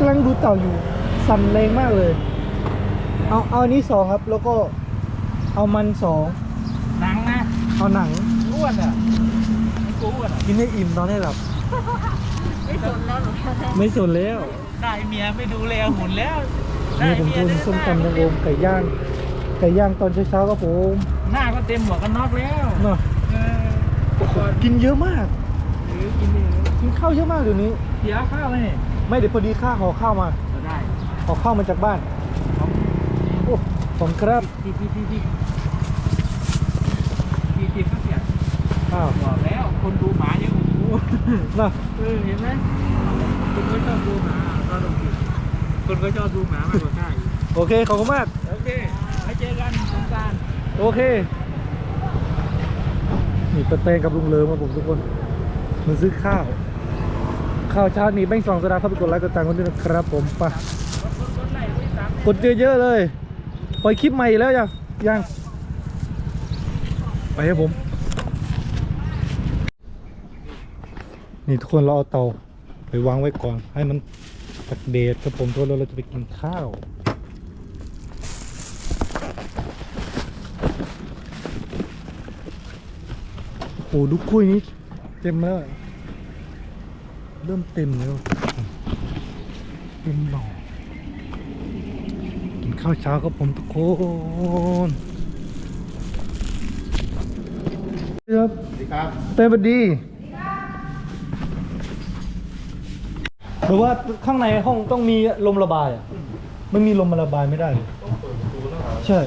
กำลังดูเต่าอยู่ สั่นแรงมากเลย เอาเอาอันนี้สองครับ แล้วก็เอามันสองหนังนะเอาหนังอ้วนอะไม่กลัวอ้วนอะกินให้อิ่มนอนให้หลับ ไม่สนแล้วหรอไม่สนแล้วได้เมียไม่ดูแลหุ่นแล้วนี่ผมทุนส้มตำนางโอมไก่ย่างไก่ย่างตอนเช้าๆครับผมหน้าก็เต็มหมวกกันน็อกแล้วเนาะเออกินเยอะมากหรือกินดีกินข้าวเยอะมากเดี๋ยวนี้เสียข้าวไหมเนี่ย ไม่เดี๋ยวพอดีข้าห่อข้าวมาก็ได้ห่อข้าวมาจากบ้านโอ้ผมครับที่ที่ที่ที่ที่ที่เขาเสียอ้าวบอกแล้วคนดูหมาเยอะกว่ากูนะเออเห็นไหมคนก็ชอบดูหมาก็ลงผิดคนก็ชอบดูหมามากกว่าข้าอีกโอเคขอบคุณมาก โอเคไว้เจอกันสงกรารโอเค นี่ประเตงกับลุงเลิมครับผมทุกคนมาซื้อข้าว ข้าวเช้านี้แบ่งสองสดาเข้าไปกดไลค์กดติดตามคนด้วยนะครับ ผมไปะคนไหนไม่สามกดเยอะๆเลยปล่อยคลิปใหม่แล้วยังยังไปครับผม นี่ทุกคนเราเอาเตาไปวางไว้ก่อน ให้มันตักเดดครับผมทุกคนเราจะไปกินข้าวโอ้ดูคุยนี้เต็มแล้ว ริ่มเต็มแล้วเต็มหน่อกินข้าวเช้าครับผมทุกคนครับสวัสดีครับเต้สวัสดีหรือว่าข้างในห้องต้องมีลมระบายอะไม่มีลมมาระบายไม่ได้เลยใช่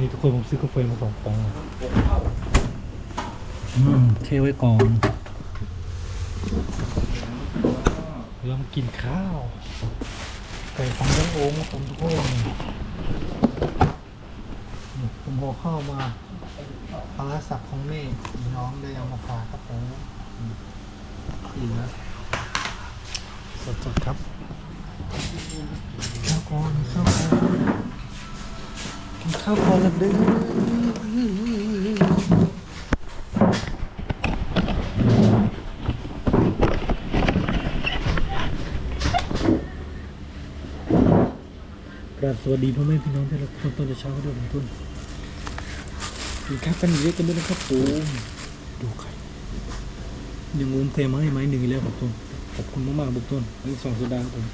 นี่ทุกคนผมซื้อกาแฟมาสองฟองอืม เทไว้ก่อนเรามากินข้าวไก่ฟังยังโอ่งครับผมทุกคนผมพอข้าวมาปลาร้าสับของแม่น้องได้เอามาฝากครับผมอืมเหลือสดๆครับข้าวก่อนข้าวก่อนกินข้าวก่อนละเด้อ กราบสวัสดีพ่อแม่พี่น้องที่รักทุกตอนเช้าด้วยทุกคนกินข้าวกันเยอะกันด้วยนะครับผมดูไข่ยังงมเทมาให้ไม้หนึ่งแล้วครับทุนขอบคุณมากๆบุกคนทั้สองโซดาครับผม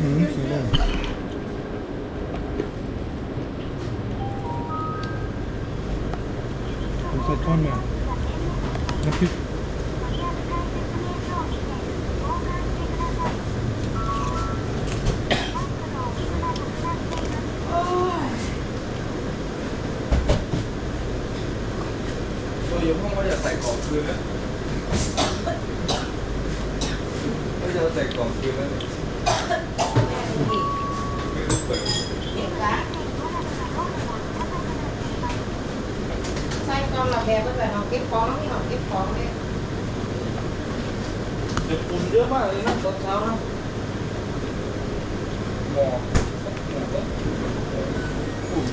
อืมสีเหลืองผมใส่ก้อนมาน้ำพริกตัวอยู่ห้องว่าจะใส่ของคืนนะว่าจะใส่ของคืนแล้วเนี่ยไม่รู้เปิด ใช่ตอนเราแบบก็แบบเราเก็บของที่เราเก็บของเนี่ย เดี๋ยวฝุ่นเยอะมากเลยนะตอนเช้านะ หมอกหมอกก็ฝุ่น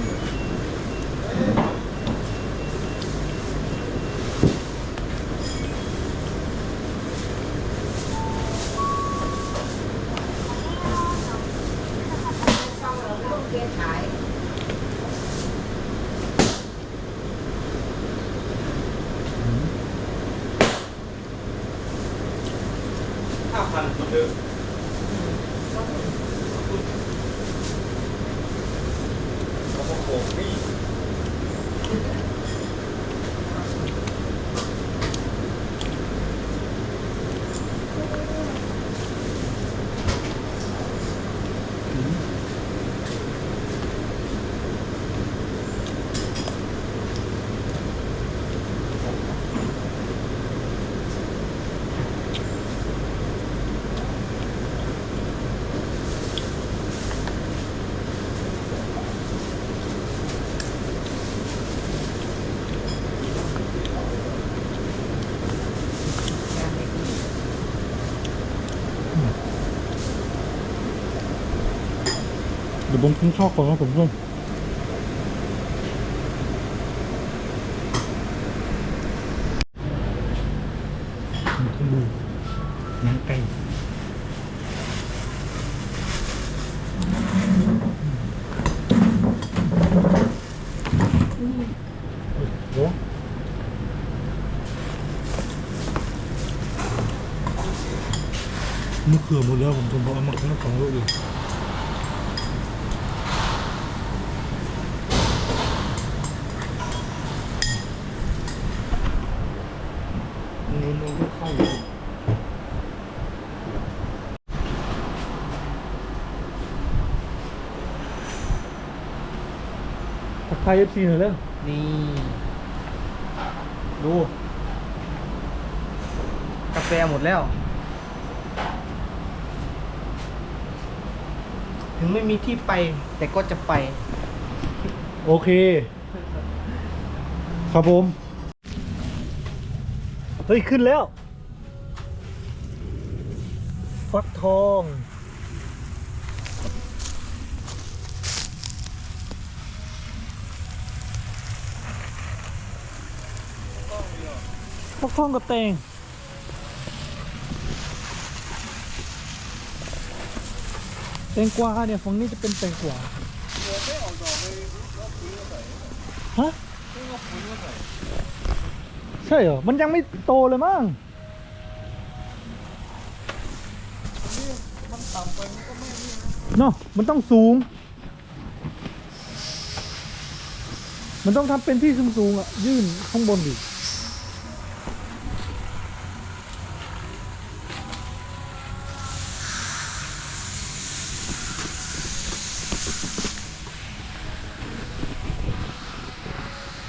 ช่องเราไม่ต้องเก็บขาย ห้าพันเหมือนเดิมเขาบอกโขกนี่ อ ยวผมกินข้าวก่อนครับผมทุกคนมันต้องดูหนังไก่โอ้มะเขือหมดแล้วผมผมบอกเอามาข้างของลูกอีก นี่มันไม่เข้าอยู่ ทักทายเอฟซีหน่อยแล้วนี่ ดู กาแฟหมดแล้ว ถึงไม่มีที่ไป แต่ก็จะไป โอเค ครับผม เฮ้ย ขึ้นแล้ว ฟักทอง ฟักทองกับแตงแตงกวาเนี่ยฝั่งนี้จะเป็นแตงกวาฮะใช่เหรอ มันยังไม่โตเลยมั้งเนาะมันต้องสูง มันต้องทำเป็นที่สูงๆอะ ยื่นข้างบนดิ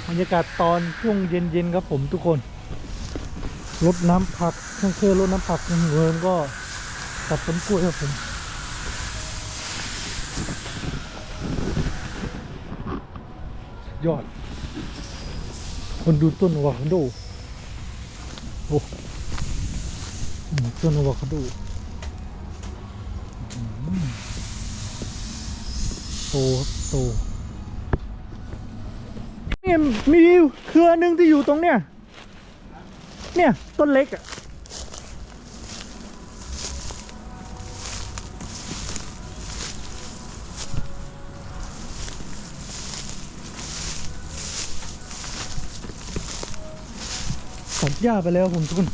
บรรยากาศตอนช่วงเย็นๆครับผมทุกคนรดน้ำผักเครื่องเครื่องรดน้ำผักเงินก็ตัดต้นกล้วยครับผมยอด คนดูต้นอะโวคาโดโอ้ต้นอะโวคาโดโตครับโต เนี่ยมีเครือหนึ่งที่อยู่ตรงเนี้ยเนี่ยต้นเล็กอะตัดหญ้าไปแล้วผมทุกคน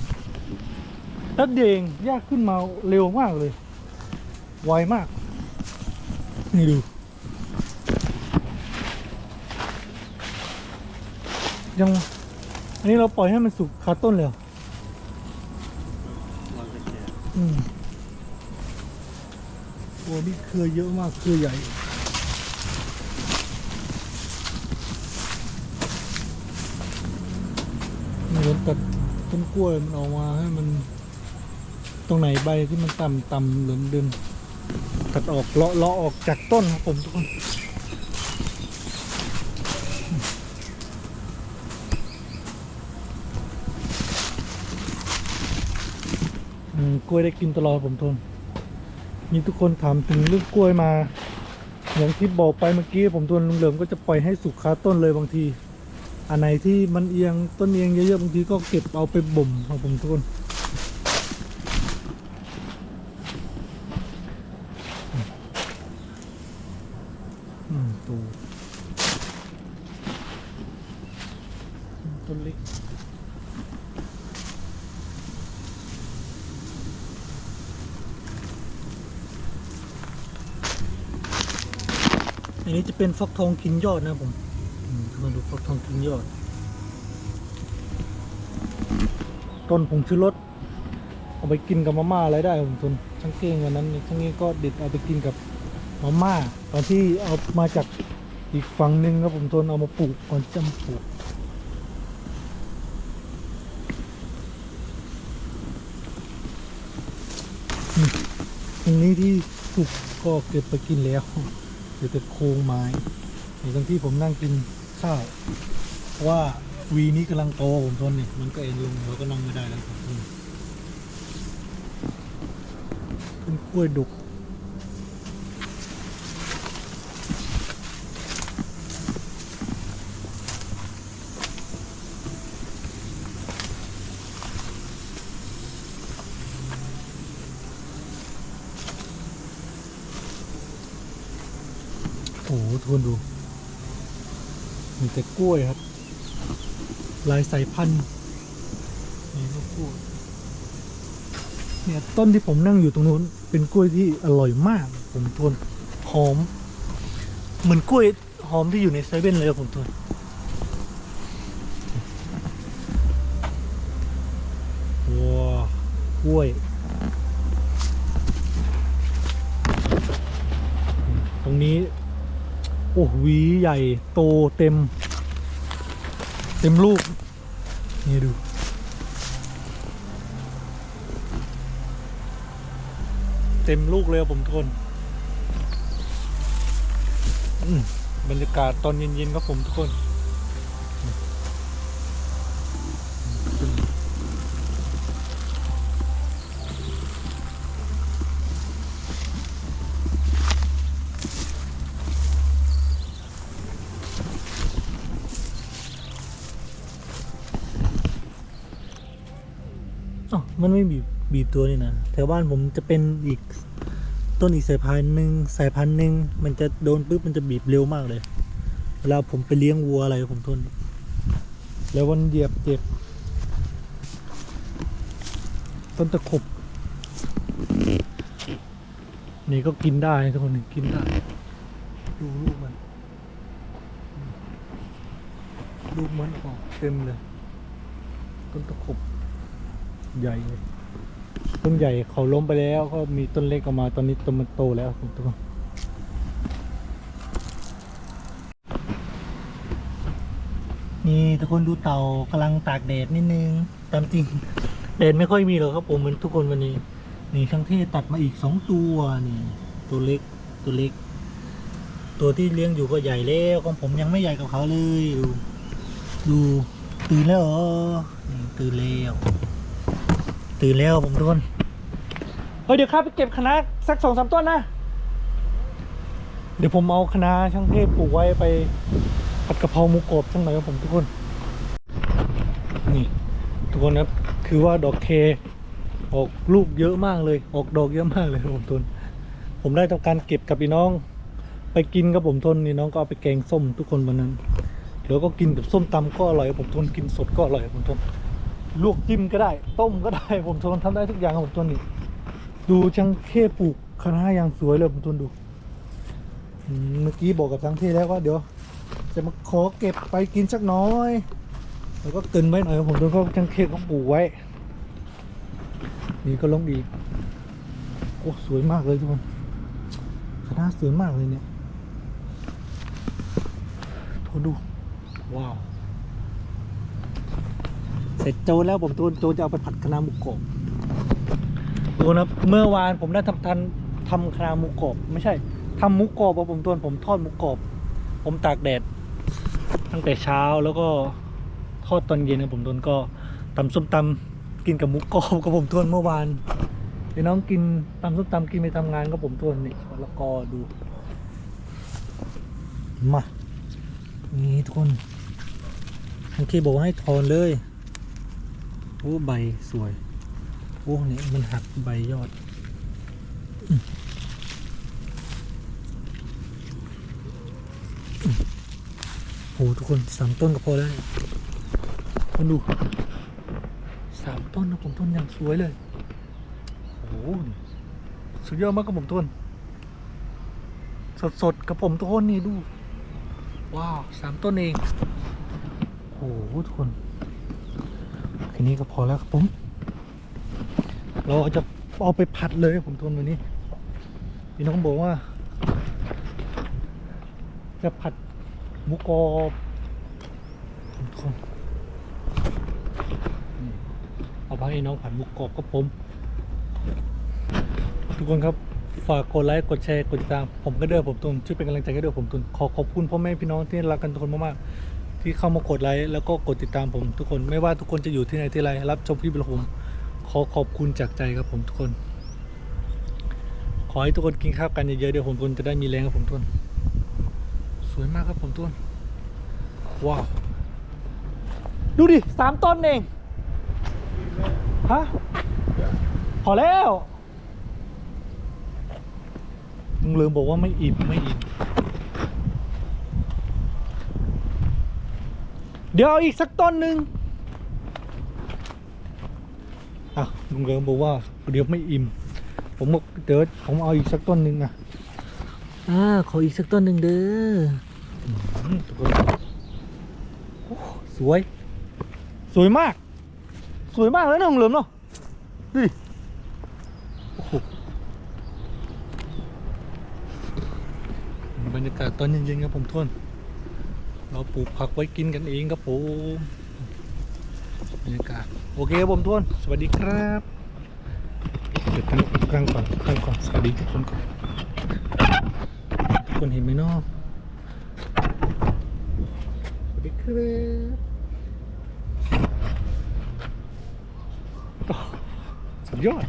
แป๊บเดงหญ้าขึ้นมาเร็วมากเลย ไวมาก นี่ดู ยัง อันนี้เราปล่อยให้มันสุกคาต้นเลยเหรออืมโอ้นี่เครือเยอะมาก เครือใหญ่เหมือนตัดต้นกล้วยมันออกมาให้มันตรงไหนใบที่มันต่ำต่ำเหลือเดินตัดออกเลาะเลาะออกจากต้นครับผมทุกคน มกล้วยได้กินตลอดผมทน มีทุกคนถามถึงเรื่องกล้วยมา อย่างที่บอกไปเมื่อกี้ผมทนลุงเหลิมก็จะปล่อยให้สุกคาต้นเลยบางที อันไหนที่มันเอียงต้นเอียงเยอะๆบางทีก็เก็บเอาไปบ่มครับผมทุกคนอืมตูต้นเล็ก อันนี้จะเป็นฟักทองกินยอดนะผมมาดูฟักทองกินยอด ต้นผงชูรสเอาไปกินกับมาม่าอะไรได้ผมทุนช่างเก้งวันนั้นช่างเก้งก็เด็ดเอาไปกินกับมาม่าตอนที่เอามาจากอีกฝั่งหนึ่งครับผมทุนเอามาปลูกก่อนจะปลูกตรงนี้ที่สุกก็เก็บไปกินแล้ว หลือแต่โครงไม้ในตรงที่ผมนั่งกินข้าวเพราะว่าวีนี้กำลังโตผมทนนี่มันก็เอ็นลงเราก็นั่งไม่ได้แล้วผมทนเป็นกล้วยดุก ทุกคนดู มีแต่กล้วยครับ หลายสายพันธุ์นี่ก็กล้วยเนี่ยต้นที่ผมนั่งอยู่ตรงนู้น เป็นกล้วยที่อร่อยมาก ผมทวนหอม เหมือนกล้วยหอมที่อยู่ในเซเว่นเลยผมทวนว้าวกล้วย ตรงนี้ โอ้หวีใหญ่โตเต็ม เต็มลูก นี่ดู เต็มลูกเลยผมทนอืมบรรยากาศตอนเย็นๆครับผมทุกคน มันไม่บีบบีบตัวนี่นะแถวบ้านผมจะเป็นอีกต้นอีกสายพันธุ์หนึ่งสายพันธุ์หนึ่งมันจะโดนปุ๊บมันจะบีบเร็วมากเลย เวลาผมไปเลี้ยงวัวอะไรผมทน แล้ววันเหยียบเจ็บ ต้นตะขบ นี่ก็กินได้ทุกคนกินได้ ดูลูกมัน ลูกมันออกเต็มเลย ต้นตะขบ ใหญ่ ต้นใหญ่เขาล้มไปแล้วก็มีต้นเล็กออกมาตอนนี้ต้นมันโตแล้วผมทุกคนนี่ทุกคนดูเต่ากำลังตากแดดนิดนึงตามจริงแดดไม่ค่อยมีหรอกครับผมเหมือนทุกคนวันนี้ นี่ช่างเทศตัดมาอีกสองตัวนี่ ตัวเล็กตัวเล็ก ตัวที่เลี้ยงอยู่ก็ใหญ่แล้วของผมยังไม่ใหญ่กับเขาเลย ดูดูตื่นแล้วเหรอนี่ตื่นแล้ว ตื่นแล้วผมทุกคนเฮ้ยเดี๋ยวข้าไปเก็บคณะสักสองสามต้นนะ เดี๋ยวผมเอาคณะช่างเทพปลูกไว้ไปผัดกะเพราหมูกรอบสักหน่อยครับผมทุกคน นี่ทุกคนครับคือว่าดอกเคออกลูกเยอะมากเลย ออกดอกเยอะมากเลยครับผมทนผมได้ทำการเก็บกับพี่น้อง ไปกินกับผมทนนี่น้องก็เอาไปแกงส้มทุกคนวันนั้นแล้วก็กินกับส้มตำก็อร่อยผมทนกินสดก็อร่อยผมทน ลวกจิ้มก็ได้ ต้มก็ได้ ผมทนทำได้ทุกอย่างครับผมทนนี่ดูช่างเทปลูกคณะอย่างสวยเลยผมทนดูเมื่อกี้บอกกับช่างเทแล้วว่าเดี๋ยว จะมาขอเก็บไปกินสักน้อย แล้วก็เกินไว้หน่อยครับผมทนก็ช่างเทเขาปลูกไว้ นี่ก็ลงอีกโอ้สวยมากเลยทุกคนคณะสวยมากเลยเนี่ยทนดู ว้าว สร็จโจนแล้วผมโจนโจนจะเอาไปผัดคะน้าหมูกรอบดูนะเมื่อวานผมได้ทำทันทำคะน้าหมูกรอบไม่ใช่ทำหมูกรอบอะผมตัวนผมทอดหมูกรอบผมตากแดด ตั้งแต่เช้าแล้วก็ทอดตอนเย็นนะผมตัวนก็ตำส้มตำกินกับหมูกรอบกับผมตัวนเมื่อวานเดี๋ยวน้องกินตำส้มตำกินไปทำงานกับผมตัวนนี่แล้วก็ดูมานี่ทุกคนบางทีบอกว่าให้ทอนเลย อ้ใบสวย โอ้เนี่ยมันหักใบยอดโอ้ทุกคนสามต้นก็พอแล้วเนี่ยมาดูสามต้นนะผมต้นอย่างสวยเลยโอ้สุดยอดมากกับผมต้น สดๆกับผมต้นนี่ดู ว้าวสามต้นเองโอ้ทุกคน แค่นี้ก็พอแล้วครับผม เราจะเอาไปผัดเลยผมทนวันนี้ พี่น้องบอกว่า จะผัดหมูกรอบเอาไปให้น้องผัดหมูกรอบครับผม ทุกคนครับฝากกดไลค์กดแชร์กดติดตามผมก็เด้อผมตุนช่วยเป็นกำลังใจให้ด้วยผมตุนขอขอบคุณพ่อแม่พี่น้องที่รักกันทุกคนมากๆ ที่เข้ามากดไลค์แล้วก็กดติดตามผมทุกคนไม่ว่าทุกคนจะอยู่ที่ไหนที่ไรรับชมคลิปของผมขอขอบคุณจากใจครับผมทุกคน ขอให้ทุกคนกินข้าวกันเยอะๆเดี๋ยวผมทุนจะได้มีแรงครับผมทุนสวยมากครับผมทุนว้าวดูดิสามต้นเองฮะพอแล้วมึงลืมบอกว่าไม่อิ่มไม่อิ่ม เดี๋ยวเอาอีกสักต้นหนึ่งอะลุงเหลิมบอกว่าเดี๋ยวไม่อิ่ม ผมบอกเดี๋ยวผมเอาอีกสักต้นหนึ่งนะอ่าขออีกสักต้นหนึ่งเด้ออืมทุกคนโอ้สวย สวยมาก สวยมากเลยนะลุงเหลิมเนาะดูดิโอ้โหบรรยากาศตอนเย็นๆครับผมทวน เราปลูกผักไว้กินกันเองครับผมบรรยากาศโอเคครับผมทวนสวัสดีครับเดี๋ยวตั้งตั้งก่อนตั้งก่อนสวัสดีทุกคนก่อนทุกคนเห็นไหมเนาะสวัสดีครับโอ้สุดยอด